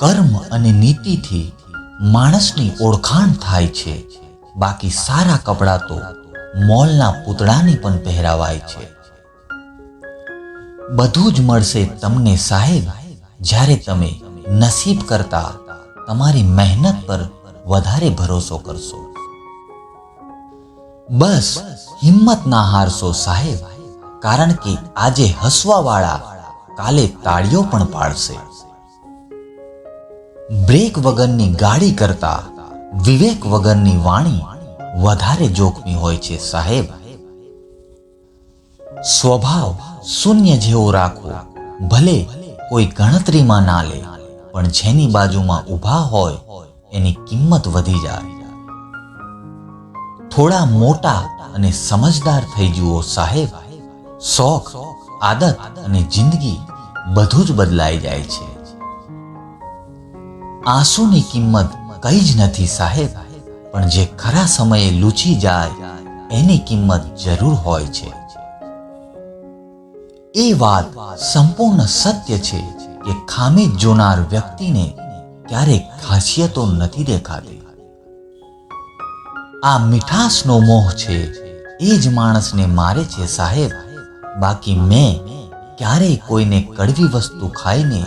કર્મ અને નીતિથી માણસની ઓળખાણ થાય છે. બાકી સારા કપડાં તો મોલના પૂતળાની પણ પહેરાવાય છે. બધું જ મળશે તમને સાહેબ, જ્યારે તમે નસીબ કરતા તમારી મહેનત પર વધારે ભરોસો કરશો. બસ, હિંમત ના હારશો સાહેબ, કારણ કે આજે હસવાવાળા કાલે તાળીઓ પણ પાડશે. બ્રેક વગરની ગાડી કરતા વિવેક વગરની વાણી વધારે જોખમી હોય છે, સાહેબ. સ્વભાવ શૂન્ય જેવો રાખવો, ભલે કોઈ ગણતરીમાં ના લે, પણ જેની બાજુમાં ઊભા હોય, એની કિંમત વધી જાય. થોડા મોટા અને સમજદાર થઈ જુઓ, સાહેબ. શોખ, આદત અને જિંદગી બધું જ બદલાઈ જાય છે. આંસુની કિંમત કઈ જ નથી સાહેબ. પણ જે ખરા સમયે લૂછી જાય, એની કિંમત જરૂર હોય છે. એ વાત સંપૂર્ણ સત્ય છે કે ખામી જોનાર વ્યક્તિને ક્યારેક ખાસિયતો નથી દેખાતી. આ મીઠાશનો મોહ છે, એ જ માણસને મારે છે સાહેબ. બાકી મેં ક્યારેય કોઈને કડવી વસ્તુ ખાઈને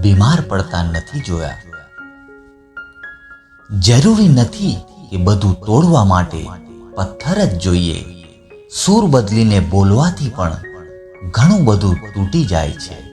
બીમાર પડતા નથી જોયા. જરૂરી નથી કે બધું તોડવા માટે પથ્થર જ જોઈએ. સૂર બદલીને બોલવાથી પણ ઘણું બધું તૂટી જાય છે.